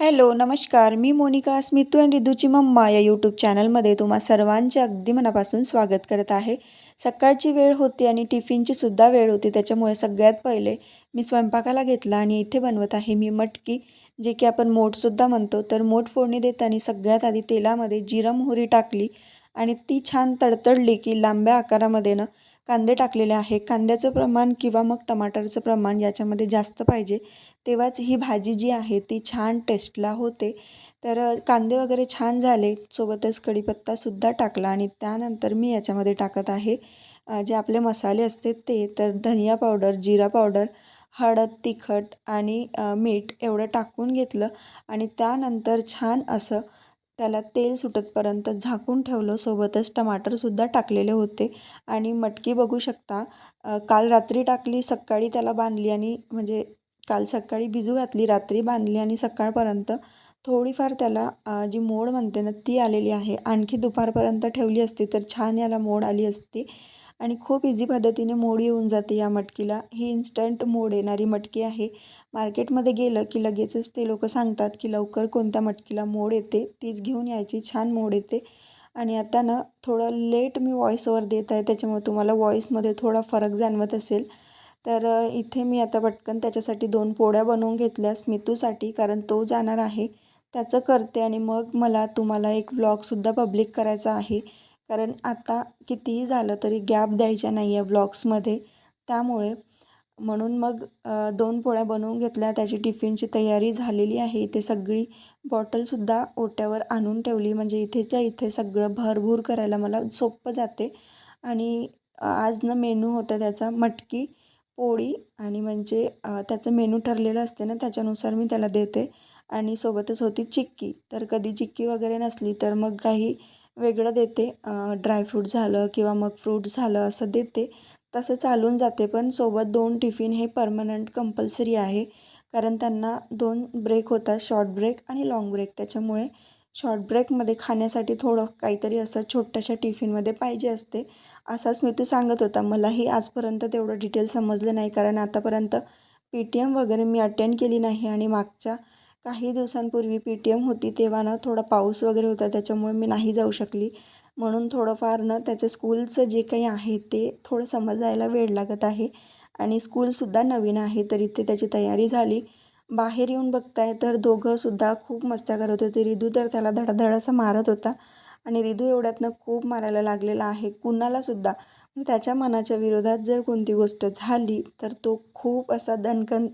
Hello नमस्कार. मी Monika Smitu and रिदूची मम्मा या यूट्यूब चॅनलमध्ये तुम्हा सर्वांचे अगदी मनापासून स्वागत करत आहे. सकाळची वेळ होती आणि टिफिनची सुद्धा वेळ होती त्याच्यामुळे सगळ्यात पहिले मी स्वयंपाकाला घेतला आणि इथे बनवत आहे मी मटकी जे की आपण मोठसुद्धा म्हणतो. तर मोठ फोडणी देताना सगळ्यात आधी तेलामध्ये जिरं मोहरी टाकली आणि ती छान तडतडली की लांब्या आकारामध्ये ना कांदे टाकलेले आहे. कांद्याचं प्रमाण किंवा मग टमाटरचं प्रमाण याच्यामध्ये जास्त पाहिजे. तेव्हाच ही भाजी जी आहे ती छान टेस्टला होते. तर कांदे वगैरे छान झाले. सोबतच कढीपत्तासुद्धा टाकला आणि त्यानंतर मी याच्यामध्ये टाकत आहे जे आपले मसाले असते ते. तर धनिया पावडर जिरा पावडर हळद तिखट आणि मीठ एवढं टाकून घेतलं आणि त्यानंतर छान असं त्याला तेल सुटतपर्यंत झाकून ठेवलं. सोबतच टमाटरसुद्धा टाकलेले होते. आणि मटकी बघू शकता काल रात्री टाकली सकाळी त्याला बांधली आणि म्हणजे काल सकाळी भिजू घातली रात्री बांधली आणि सकाळपर्यंत थोडीफार त्याला जी मोड म्हणते ना ती आलेली आहे. आणखी दुपारपर्यंत ठेवली असती तर छान याला मोड आली असती. आणि खूप इझी पद्धतीने मोड येऊन जाते या मटकीला. ही इन्स्टंट मोड येणारी मटकी आहे. मार्केटमध्ये गेलं की लगेचच ते लोक सांगतात की लवकर कोणत्या मटकीला मोड येते. तीच घेऊन यायची छान मोड येते. आणि आता ना थोडं लेट मी व्हॉईस ओवर देत आहे त्याच्यामुळे तुम्हाला व्हॉईसमध्ये थोडा फरक जाणवत असेल. तर इथे मी आता पटकन त्याच्यासाठी दोन पोळ्या बनवून घेतल्या स्मितूसाठी कारण तो जाणार आहे. त्याचं करते आणि मग मला तुम्हाला एक व्लॉगसुद्धा पब्लिक करायचा आहे. कारण आता कितीही झालं तरी गॅप द्यायच्या नाही आहे ब्लॉग्समध्ये त्यामुळे म्हणून मग दोन पोळ्या बनवून घेतल्या. त्याची टिफिनची तयारी झालेली आहे. इथे सगळी बॉटलसुद्धा ओट्यावर आणून ठेवली. म्हणजे इथेच्या इथे सगळं भरभूर करायला मला सोपं जाते. आणि आज ना मेनू होता त्याचा मटकी पोळी आणि म्हणजे त्याचं मेनू ठरलेलं असते ना त्याच्यानुसार मी त्याला देते. आणि सोबतच होती चिक्की. तर कधी चिक्की वगैरे नसली तर मग काही वेगळं देते. ड्रायफ्रूट झालं किंवा मग फ्रूट झालं असं देते. तसं चालून जाते पण सोबत दोन टिफिन हे परमनंट कंपल्सरी आहे. कारण त्यांना दोन ब्रेक होतात शॉर्ट ब्रेक आणि लाँग ब्रेक त्याच्यामुळे शॉर्ट ब्रेकमध्ये खाण्यासाठी थोडं काहीतरी असं छोट्याशा टिफिनमध्ये पाहिजे असते. असाच मी तू सांगत होता. मलाही आजपर्यंत तेवढं डिटेल समजलं नाही. कारण आतापर्यंत पी टी एम वगैरे मी अटेंड केली नाही आणि मागच्या काही दिवसांपूर्वी पी टी एम होती तेव्हा ना थोडा पाऊस वगैरे होता त्याच्यामुळे मी नाही जाऊ शकली. म्हणून थोडंफार ना त्याचं स्कूलचं जे काही आहे ते थोडं समजायला वेळ लागत आहे. आणि स्कूलसुद्धा नवीन आहे तर इथे त्याची तयारी झाली. बाहेर येऊन बघताय तर दोघंसुद्धा खूप मस्त्या करत होते. रिदू तर त्याला धडाधड असं मारत होता. आणि रिदू एवढ्यातनं खूप मारायला लागलेला आहे कुणालासुद्धा म्हणजे त्याच्या मनाच्या विरोधात जर कोणती गोष्ट झाली तर तो खूप असा दणकन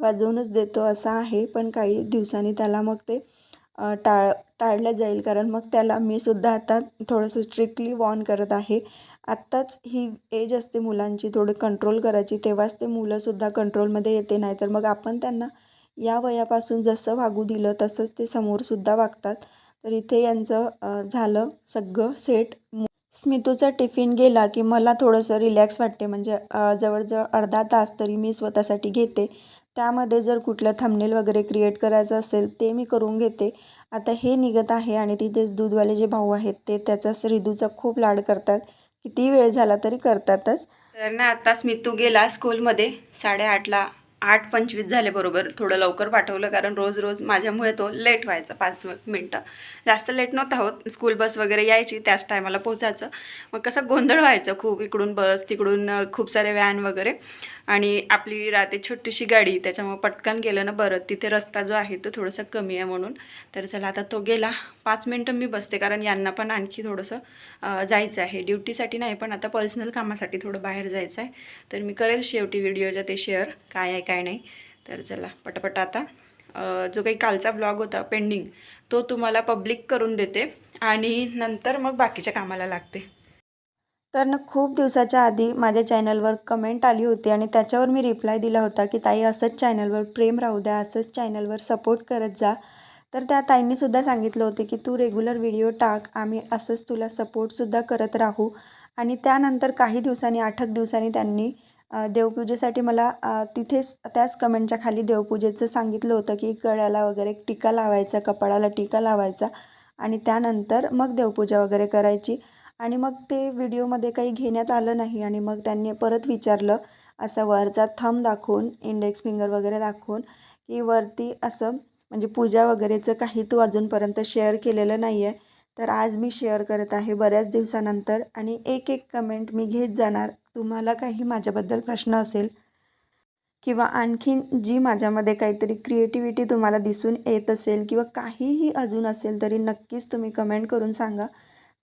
वाजवूनच देतो असा आहे. पण काही दिवसांनी त्याला मग ते टाळ टाळलं जाईल. कारण मग त्याला मी सुद्धा आता थोडंसं स्ट्रिक्टली वॉर्न करत आहे. आत्ताच ही एज असते मुलांची थोडं कंट्रोल करायची. तेव्हाच ते मुलंसुद्धा कंट्रोलमध्ये येते. नाही तर मग आपण त्यांना या वयापासून जसं वागू दिलं तसंच ते समोरसुद्धा वागतात. तर इथे यांचं झालं सगळं सेट स्मितूचा टिफिन गेला की मला थोडंसं रिलॅक्स वाटते. म्हणजे जवळजवळ अर्धा तास तरी मी स्वतःसाठी घेते. त्यामध्ये जर कुठलं थंबनेल वगैरे क्रिएट करायचं असेल ते मी करून घेते. आता हे निघत आहे आणि तिथेच दूधवाले जे भाऊ आहेत ते त्याचा रिदूचा खूप लाड करतात. किती वेळ झाला तरी करतातच. तर ना आता स्मितू गेला स्कूलमध्ये साडेआठला. आठ पंचवीस झाले बरोबर थोडं लवकर पाठवलं कारण रोज रोज माझ्यामुळे तो लेट व्हायचा पाच मिनटं. जास्त लेट नव्हता होत स्कूल बस वगैरे यायची त्याच टायमाला पोचायचं मग कसं गोंधळ व्हायचं खूप इकडून बस तिकडून खूप सारे व्हॅन वगैरे. आणि आपली राहते छोटीशी गाडी त्याच्यामुळे पटकन गेलं ना बरं तिथे रस्ता जो आहे तो थोडंसं कमी आहे म्हणून. तर चला आता तो गेला. पाच मिनटं मी बसते कारण यांना पण आणखी थोडंसं जायचं आहे. ड्युटीसाठी नाही पण आता पर्सनल कामासाठी थोडं बाहेर जायचं आहे. तर मी करेल शेवटी व्हिडिओच्या ते शेअर काय आहे काय काय नाही. तर चला पटापट आता. जो काही कालचा ब्लॉग होता पेंडिंग तो तुम्हाला पब्लिक करून देते आणि नंतर मग बाकीच्या कामाला लागते. तर ना खूप दिवसाच्या आधी माझ्या चॅनलवर कमेंट आली होती आणि त्याच्यावर मी रिप्लाय दिला होता की ताई असंच चॅनलवर प्रेम राहू द्या असंच चॅनलवर सपोर्ट करत जा. तर त्या ताईंनीसुद्धा सांगितलं होते की तू रेग्युलर व्हिडिओ टाक आम्ही असंच तुला सपोर्टसुद्धा करत राहू. आणि त्यानंतर काही दिवसांनी आठक दिवसांनी त्यांनी देवपूजेसाठी मला तिथेच त्याच कमेंटच्या खाली देवपूजेचं सांगितलं होतं की गळ्याला वगैरे टीका लावायचा कपाळाला टीका लावायचा आणि त्यानंतर मग देवपूजा वगैरे करायची. आणि मग ते व्हिडिओमध्ये काही घेण्यात आलं नाही आणि मग त्यांनी परत विचारलं असं वरचा थंब दाखवून इंडेक्स फिंगर वगैरे दाखवून की वरती असं म्हणजे पूजा वगैरेचं काही तू अजूनपर्यंत शेअर केलेलं नाही आहे तर आज मी शेअर करत आहे बऱ्याच दिवसानंतर आणि एक एक कमेंट मी घेत जाणार. तुम्हाला काही माझ्याबद्दल प्रश्न असेल किंवा आणखीन जी माझ्यामध्ये काहीतरी क्रिएटिव्हिटी तुम्हाला दिसून येत असेल किंवा काहीही अजून असेल तरी नक्कीच तुम्ही कमेंट करून सांगा.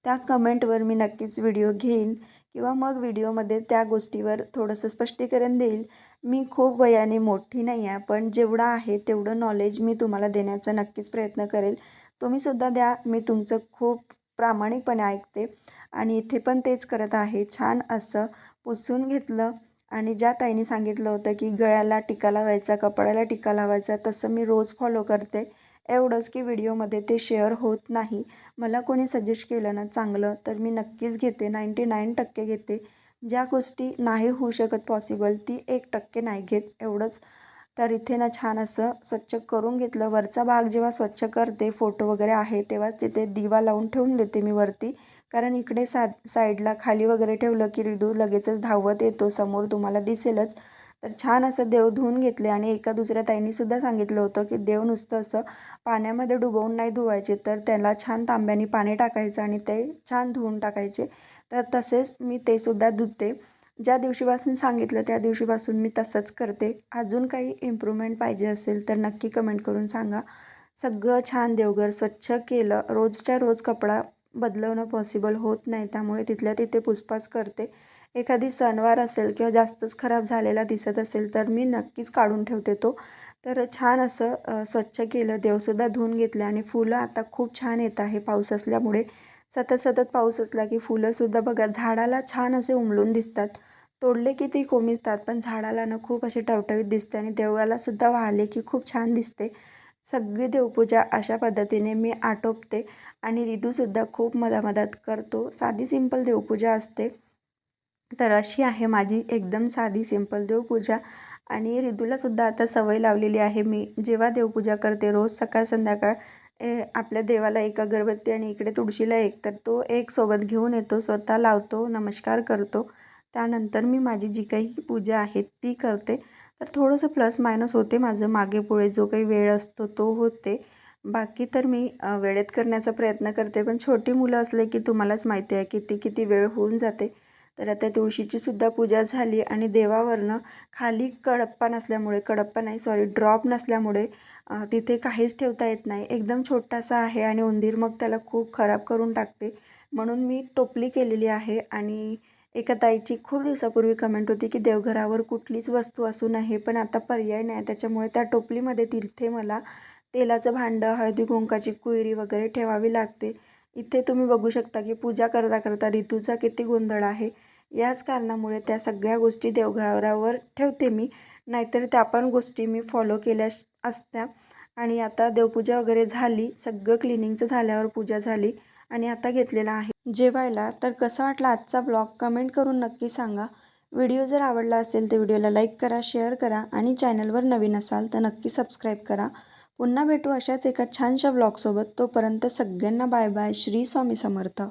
त्या कमेंटवर मी नक्कीच व्हिडिओ घेईन किंवा मग व्हिडिओमध्ये त्या गोष्टीवर थोडंसं स्पष्टीकरण देईल. मी खूप वयाने मोठी नाही आहे पण जेवढं आहे तेवढं नॉलेज मी तुम्हाला देण्याचा नक्कीच प्रयत्न करेल. तुम्हीसुद्धा द्या. मी तुमचं खूप प्रामाणिकपणे ऐकते आणि इथे पण तेच करत आहे. छान असं पुसून घेतलं आणि ज्या ताईने सांगितलं होतं की गळ्याला टिका लावायचा कपड्याला टिका लावायचा तसं मी रोज फॉलो करते. एवढंच की व्हिडिओमध्ये ते शेअर होत नाही. मला कोणी सजेस्ट केलं ना चांगलं तर मी नक्कीच घेते. नाईंटी नाईन टक्के घेते. ज्या गोष्टी नाही होऊ शकत पॉसिबल ती एक टक्के नाही घेत. एवढंच. तर इथे ना छान असं स्वच्छ करून घेतलं. वरचा भाग जेव्हा स्वच्छ करते फोटो वगैरे आहे तेव्हाच तिथे दिवा लावून ठेवून देते मी वरती. कारण इकडे सा साईडला खाली वगैरे ठेवलं की रिदू लगेचच धावत येतो समोर तुम्हाला दिसेलच. तर छान असं देव धुवून घेतले आणि एका दुसऱ्या ताईंनीसुद्धा सांगितलं होतं की देव नुसतं असं पाण्यामध्ये डुबवून नाही धुवायचे तर त्याला छान तांब्याने पाणी टाकायचं आणि ते छान धुवून टाकायचे. तर तसेच मी ते सुद्धा धुते. ज्या दिवशीपासून सांगितलं त्या दिवशीपासून मी तसंच करते. अजून काही इम्प्रूव्हमेंट पाहिजे असेल तर नक्की कमेंट करून सांगा. सगळं छान देवघर स्वच्छ केलं. रोजच्या रोज कपडा बदलवणं पॉसिबल होत नाही त्यामुळे तिथल्या तिथे पुसपास करते. एखादी सणवार असेल किंवा जास्तच खराब झालेला दिसत असेल तर मी नक्कीच काढून ठेवते तो. तर छान असं स्वच्छ केलं. देवसुद्धा धुवून घेतलं आणि फुलं आता खूप छान येत आहे पाऊस असल्यामुळे. सतत सतत पाऊस असला की फुलंसुद्धा बघा झाडाला छान असे उमलून दिसतात. तोडले की ती कोमिजतात पण झाडाला ना खूप असे टवटवीत दिसते आणि देवालासुद्धा वाहले की खूप छान दिसते. सगळी देवपूजा अशा पद्धतीने मी आटोपते आणि रिदूसुद्धा खूप मधामधात करतो. साधी सिंपल देवपूजा असते. तर अशी आहे माझी एकदम साधी सिंपल देवपूजा आणि रिदूलासुद्धा आता सवय लावलेली आहे मी. जेव्हा देवपूजा करते रोज सकाळ संध्याकाळ आपल्या देवाला एक अगरबत्ती आणि इकडे तुळशीला एक तर तो एक सोबत घेऊन येतो स्वतः लावतो नमस्कार करतो. त्यानंतर मी माझी जी काही पूजा आहे ती करते. तर थोडंसं प्लस मायनस होते माझं मागे पुढे जो काही वेळ असतो तो होते. बाकी तर मी वेळेत करण्याचा प्रयत्न करते पण छोटी मुलं असले की तुम्हालाच माहिती आहे किती किती वेळ होऊन जाते. तर आता तुळशीची सुद्धा पूजा झाली आणि देवावरनं खाली कडप्पा नसल्यामुळे कडप्पा नाही सॉरी ड्रॉप नसल्यामुळे तिथे काहीच ठेवता येत नाही. एकदम छोटासा आहे आणि उंदीर मग त्याला खूप खराब करून टाकते. म्हणून मी टोपली केलेली आहे आणि एका ताईची खूप दिवसापूर्वी कमेंट होती की देवघरावर कुठलीच वस्तू असू नये पण आता पर्याय नाही. त्याच्यामुळे त्या टोपलीमध्ये तिथे मला तेलाचं भांडं हळदी कुंकाची कुयरी वगैरे ठेवावी लागते. इथे तुम्ही बघू शकता की पूजा करता करता ऋतूचा किती गोंधळ आहे. याच कारणामुळे त्या सगळ्या गोष्टी देवघरावर ठेवते मी. नाहीतर त्या पण गोष्टी मी फॉलो केल्या असत्या. आणि आता देवपूजा वगैरे झाली. सगळं क्लिनिंगचं झाल्यावर पूजा झाली. आणि आता घेतलेला आहे. जेवायला. तर कसं वाटलं आजचा ब्लॉग कमेंट करून नक्की सांगा. व्हिडिओ जर आवडला असेल तर व्हिडिओला लाईक करा शेअर करा आणि चॅनलवर नवीन असाल तर नक्की सबस्क्राईब करा. पुन्हा भेटू अशाच एका छानशा ब्लॉगसोबत तोपर्यंत सगळ्यांना बाय बाय श्री स्वामी समर्थ.